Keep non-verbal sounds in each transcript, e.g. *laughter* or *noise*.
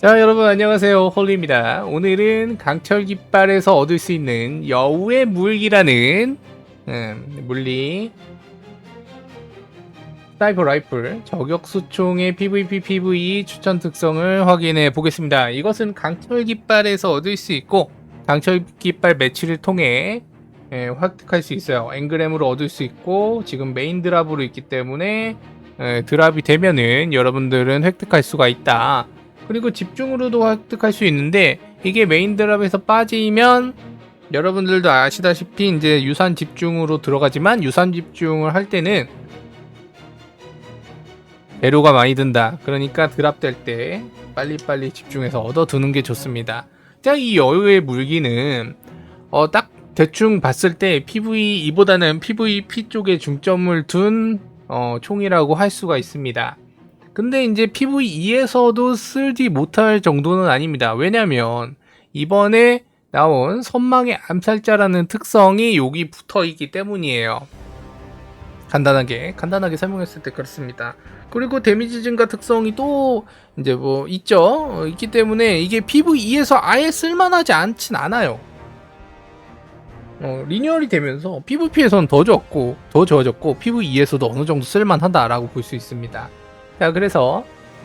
자 여러분 안녕하세요. 홀리입니다. 오늘은 강철 깃발에서 얻을 수 있는 여우의 물기라는 음, 물리 사이버 라이플 저격수총의 PVP PVE 추천 특성을 확인해 보겠습니다. 이것은 강철 깃발에서 얻을 수 있고 강철 깃발 매치를 통해 예, 획득할 수 있어요. 앵그램으로 얻을 수 있고 지금 메인 드랍으로 있기 때문에 예, 드랍이 되면은 여러분들은 획득할 수가 있다 그리고 집중으로도 획득할 수 있는데 이게 메인 드랍에서 빠지면 여러분들도 아시다시피 이제 유산 집중으로 들어가지만 유산 집중을 할 때는 재료가 많이 든다. 그러니까 드랍될 때 빨리빨리 집중해서 얻어두는 게 좋습니다. 자, 이 여유의 물기는 어, 딱 대충 봤을 때 PVE보다는 PVP 쪽에 중점을 둔 어, 총이라고 할 수가 있습니다. 근데 이제 PVE에서도 쓸지 못할 정도는 아닙니다. 왜냐면 이번에 나온 선망의 암살자라는 특성이 여기 붙어 있기 때문이에요. 간단하게 간단하게 설명했을 때 그렇습니다. 그리고 데미지 증가 특성이 또 이제 뭐 있죠. 어, 있기 때문에 이게 PVE에서 아예 쓸만하지 않진 않아요. 어, 리뉴얼이 되면서 PVP에서는 더 좋았고 더 좋아졌고 PVE에서도 어느 정도 쓸만하다라고 볼 수 있습니다. 자 그래서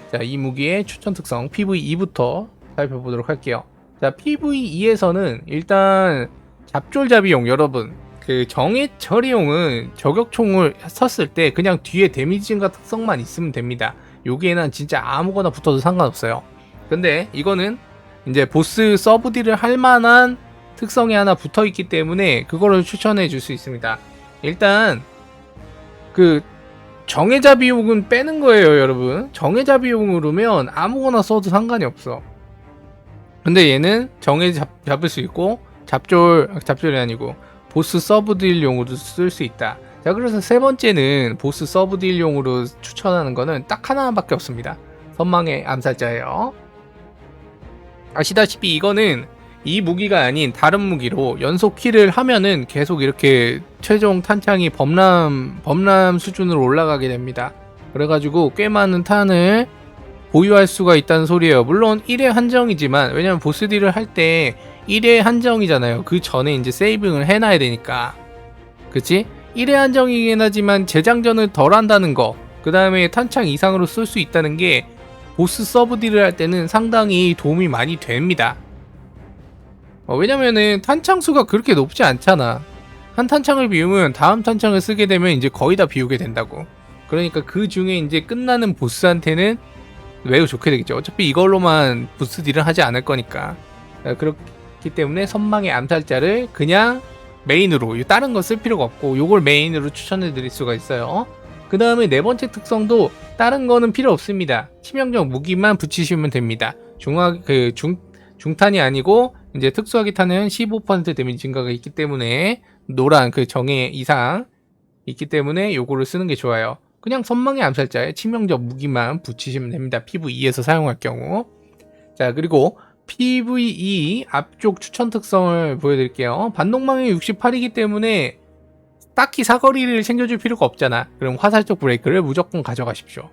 자, 이 무기의 추천 특성 PVE부터 살펴보도록 할게요. 자 PVE에서는 일단 잡졸잡이용 여러분 그 정의 처리용은 저격총을 썼을 때 그냥 뒤에 데미지 증가 특성만 있으면 됩니다. 여기에는 진짜 아무거나 붙어도 상관없어요. 근데 이거는 이제 보스 서브딜을 할 만한 특성이 하나 붙어 있기 때문에 그거를 추천해 줄 수 있습니다. 일단 그 정해자 비용은 빼는 거예요, 여러분. 정해자 비용으로면 아무거나 써도 상관이 없어. 근데 얘는 정해 잡, 잡을 수 있고 잡졸 잡졸이 아니고 보스 서브 딜용으로 쓸 수 있다. 자, 그래서 세 번째는 보스 서브 딜용으로 추천하는 거는 딱 하나밖에 없습니다. 선망의 암살자예요. 아시다시피 이거는 이 무기가 아닌 다른 무기로 연속 킬을 하면은 계속 이렇게 최종 탄창이 범람 범람 수준으로 올라가게 됩니다. 그래가지고 꽤 많은 탄을 보유할 수가 있다는 소리예요. 물론 1회 한정이지만 왜냐면 보스 딜을 할 때 1회 한정이잖아요. 그 전에 이제 세이빙을 해놔야 되니까. 그치? 1회 한정이긴 하지만 재장전을 덜 한다는 거. 그 다음에 탄창 이상으로 쓸 수 있다는 게 보스 서브 딜을 할 때는 상당히 도움이 많이 됩니다. 어, 왜냐면은 탄창 수가 그렇게 높지 않잖아. 한 탄창을 비우면 다음 탄창을 쓰게 되면 이제 거의 다 비우게 된다고. 그러니까 그 중에 이제 끝나는 보스한테는 매우 좋게 되겠죠. 어차피 이걸로만 보스 딜을 하지 않을 거니까. 어, 그렇기 때문에 선망의 암살자를 그냥 메인으로 다른 거 쓸 필요가 없고 요걸 메인으로 추천해 드릴 수가 있어요. 그 다음에 네 번째 특성도 다른 거는 필요 없습니다. 치명적 무기만 붙이시면 됩니다. 중화 그 중 중탄이 아니고 이제 특수하게 타는 15% 데미지 증가가 있기 때문에 노란 그 정의 이상 있기 때문에 요거를 쓰는 게 좋아요. 그냥 선망의 암살자에 치명적 무기만 붙이시면 됩니다. PVE에서 사용할 경우. 자, 그리고 PVE 앞쪽 추천 특성을 보여드릴게요. 반동망이 68이기 때문에 딱히 사거리를 챙겨줄 필요가 없잖아. 그럼 화살적 브레이크를 무조건 가져가십시오.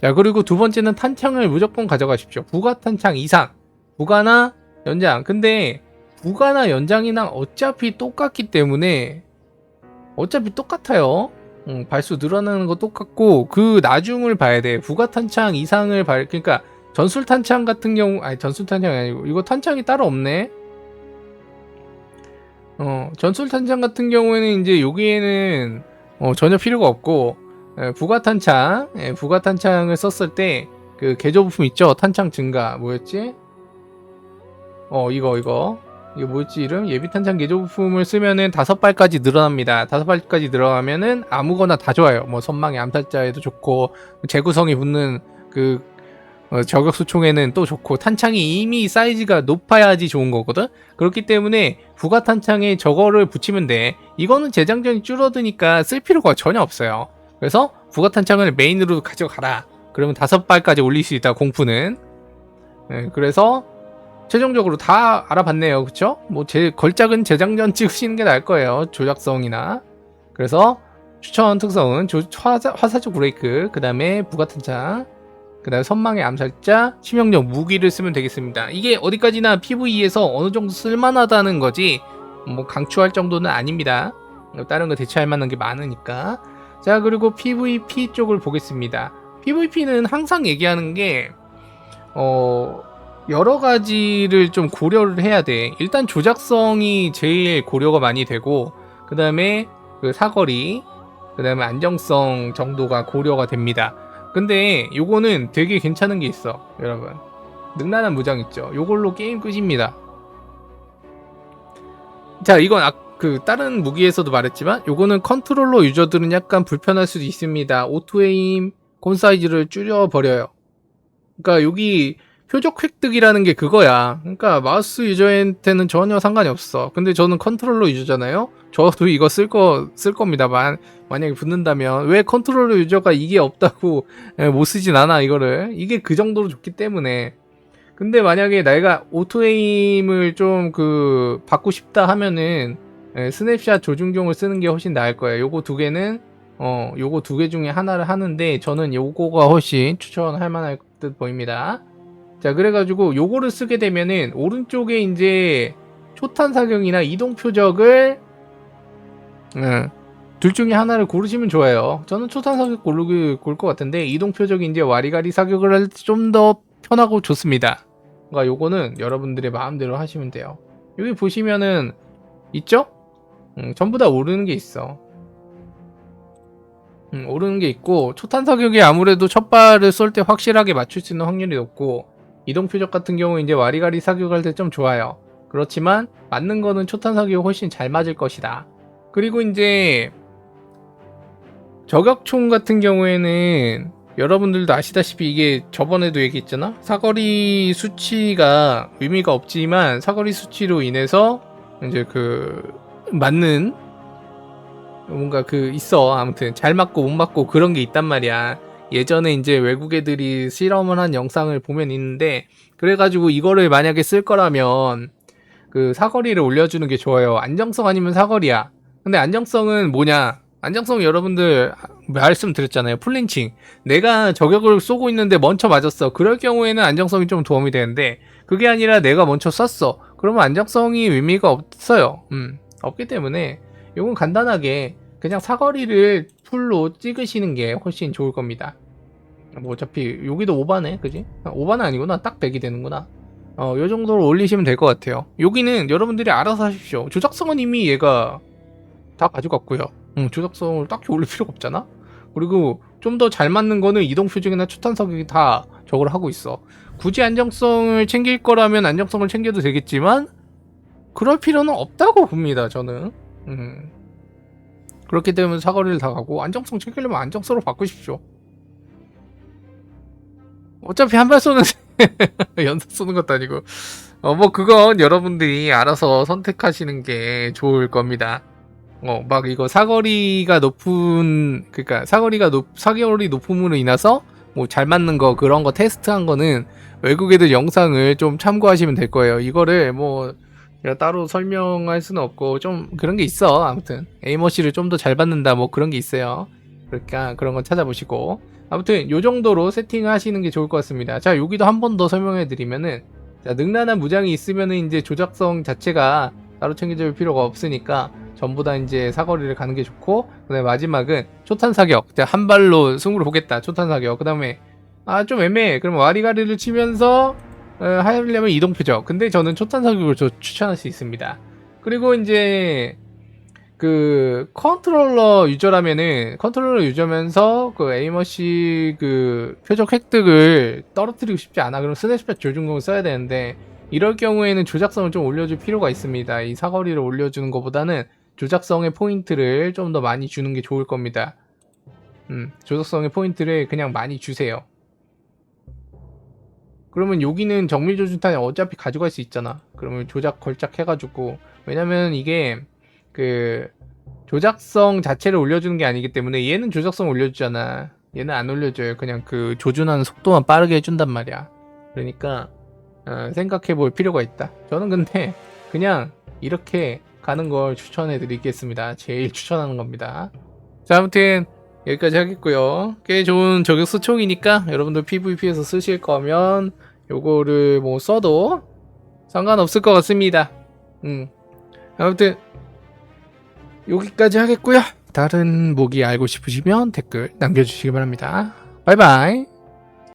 자, 그리고 두 번째는 탄창을 무조건 가져가십시오. 부가 탄창 이상. 부가나 연장. 근데 부가나 연장이랑 어차피 똑같기 때문에 어차피 똑같아요. 음, 발수 늘어나는 거 똑같고 그 나중을 봐야 돼. 부가 탄창 이상을 발 그러니까 전술 탄창 같은 경우 아니 전술 탄창이 아니고 이거 탄창이 따로 없네. 어, 전술 탄창 같은 경우에는 이제 여기에는 어, 전혀 필요가 없고 에, 부가 탄창, 에, 부가 탄창을 썼을 때 그 개조 부품 있죠? 탄창 증가 뭐였지? 어 이거 이거 이거 뭐였지 이름? 예비 탄창 개조 부품을 쓰면은 다섯 발까지 늘어납니다. 다섯 발까지 들어가면은 아무거나 다 좋아요. 뭐 선망의 암살자에도 좋고 재구성이 붙는 그 어, 저격수 총에는 또 좋고 탄창이 이미 사이즈가 높아야지 좋은 거거든. 그렇기 때문에 부가 탄창에 저거를 붙이면 돼. 이거는 재장전이 줄어드니까 쓸 필요가 전혀 없어요. 그래서 부가 탄창을 메인으로 가져가라. 그러면 다섯 발까지 올릴 수 있다. 공푸는. 네, 그래서 최종적으로 다 알아봤네요. 그쵸? 뭐, 제, 걸작은 재장전 찍으시는 게 나을 거예요. 조작성이나. 그래서 추천 특성은 조, 화사, 화살적 브레이크, 그 다음에 부가탄창, 그 다음에 선망의 암살자, 치명력 무기를 쓰면 되겠습니다. 이게 어디까지나 PVE에서 어느 정도 쓸만하다는 거지, 뭐 강추할 정도는 아닙니다. 다른 거 대체할 만한 게 많으니까. 자, 그리고 PVP 쪽을 보겠습니다. PVP는 항상 얘기하는 게, 어, 여러 가지를 좀 고려를 해야 돼. 일단 조작성이 제일 고려가 많이 되고, 그 다음에 그 사거리, 그 다음에 안정성 정도가 고려가 됩니다. 근데 요거는 되게 괜찮은 게 있어, 여러분. 능란한 무장 있죠. 요걸로 게임 끝입니다. 자, 이건 아, 그 다른 무기에서도 말했지만 요거는 컨트롤러 유저들은 약간 불편할 수도 있습니다. 오토에임 곤 사이즈를 줄여 버려요. 그러니까 여기 표적 획득이라는 게 그거야. 그러니까 마우스 유저한테는 전혀 상관이 없어. 근데 저는 컨트롤러 유저잖아요. 저도 이거 쓸 거 쓸 겁니다만 만약에 붙는다면 왜 컨트롤러 유저가 이게 없다고 예, 못 쓰진 않아 이거를 이게 그 정도로 좋기 때문에 근데 만약에 내가 오토에임을 좀 그 받고 싶다 하면은 예, 스냅샷 조준경을 쓰는 게 훨씬 나을 거예요. 요거 두 개는 어 요거 두 개 중에 하나를 하는데 저는 요거가 훨씬 추천할 만할 듯 보입니다. 자 그래가지고 요거를 쓰게 되면은 오른쪽에 이제 초탄 사격이나 이동 표적을 음, 둘 중에 하나를 고르시면 좋아요. 저는 초탄 사격 고르기 고를 것 같은데 이동 표적이 이제 와리가리 사격을 할 때 좀 더 편하고 좋습니다. 그러니까 요거는 여러분들의 마음대로 하시면 돼요. 여기 보시면은 있죠? 음, 전부 다 오르는 게 있어. 음, 오르는 게 있고 초탄 사격이 아무래도 첫 발을 쏠 때 확실하게 맞출 수 있는 확률이 높고 이동 표적 같은 경우 이제 와리가리 사격할 때 좀 좋아요. 그렇지만 맞는 거는 초탄 사격이 훨씬 잘 맞을 것이다. 그리고 이제 저격총 같은 경우에는 여러분들도 아시다시피 이게 저번에도 얘기했잖아. 사거리 수치가 의미가 없지만 사거리 수치로 인해서 이제 그 맞는 뭔가 그 있어 아무튼 잘 맞고 못 맞고 그런 게 있단 말이야. 예전에 이제 외국 애들이 실험을 한 영상을 보면 있는데 그래가지고 이거를 만약에 쓸 거라면 그 사거리를 올려주는 게 좋아요. 안정성 아니면 사거리야. 근데 안정성은 뭐냐? 안정성 여러분들 말씀드렸잖아요. 풀린칭. 내가 저격을 쏘고 있는데 먼저 맞았어. 그럴 경우에는 안정성이 좀 도움이 되는데 그게 아니라 내가 먼저 쐈어. 그러면 안정성이 의미가 없어요. 음, 없기 때문에 이건 간단하게 그냥 사거리를 풀로 찍으시는 게 훨씬 좋을 겁니다. 뭐 어차피 여기도 오바네, 그지? 아, 오바는 아니구나. 딱 100이 되는구나. 어, 요 정도로 올리시면 될 것 같아요. 여기는 여러분들이 알아서 하십시오. 조작성은 이미 얘가 다 가져갔고요. 응, 조작성을 딱히 올릴 필요가 없잖아? 그리고 좀 더 잘 맞는 거는 이동 표적이나 초탄 사격이 다 저걸 하고 있어. 굳이 안정성을 챙길 거라면 안정성을 챙겨도 되겠지만 그럴 필요는 없다고 봅니다. 저는. 음. 그렇기 때문에 사거리를 다 가고 안정성 챙기려면 안정성으로 바꾸십시오. 어차피 한 발 쏘는 *laughs* 연속 쏘는 것도 아니고 어 뭐 그건 여러분들이 알아서 선택하시는 게 좋을 겁니다. 어 막 이거 사거리가 높은 그러니까 사거리가 높 사거리 높음으로 인해서 뭐 잘 맞는 거 그런 거 테스트한 거는 외국 애들 영상을 좀 참고하시면 될 거예요. 이거를 뭐 따로 설명할 수는 없고 좀 그런 게 있어. 아무튼 에이머시를 좀 더 잘 받는다 뭐 그런 게 있어요. 그러니까 그런 거 찾아보시고 아무튼 요 정도로 세팅하시는 게 좋을 것 같습니다. 자 여기도 한 번 더 설명해 드리면은 자 능란한 무장이 있으면은 이제 조작성 자체가 따로 챙겨줄 필요가 없으니까 전부 다 이제 사거리를 가는 게 좋고 그다음에 마지막은 초탄 사격 자, 한 발로 승부를 보겠다 초탄 사격 그 다음에 아 좀 애매해 그럼 와리가리를 치면서 어, 하려면 이동 표적 근데 저는 초탄 사격을 저 추천할 수 있습니다. 그리고 이제 그 컨트롤러 유저라면은 컨트롤러 유저면서 그 에이머시 그 표적 획득을 떨어뜨리고 싶지 않아. 그럼 스냅샷 조준공을 써야 되는데 이럴 경우에는 조작성을 좀 올려줄 필요가 있습니다. 이 사거리를 올려주는 것보다는 조작성의 포인트를 좀 더 많이 주는 게 좋을 겁니다. 음 조작성의 포인트를 그냥 많이 주세요 그러면 여기는 정밀 조준탄이 어차피 가져갈 수 있잖아 그러면 조작 걸작 해가지고 왜냐면 이게 그 조작성 자체를 올려주는 게 아니기 때문에 얘는 조작성 올려주잖아. 얘는 안 올려줘요. 그냥 그 조준하는 속도만 빠르게 해준단 말이야. 그러니까 어, 생각해 볼 필요가 있다. 저는 근데 그냥 이렇게 가는 걸 추천해 드리겠습니다. 제일 추천하는 겁니다. 자, 아무튼 여기까지 하겠고요. 꽤 좋은 저격 수 총이니까 여러분들 PVP에서 쓰실 거면 요거를 뭐 써도 상관없을 것 같습니다. 음. 아무튼 여기까지 하겠고요. 다른 무기 알고 싶으시면 댓글 남겨주시기 바랍니다. 바이바이.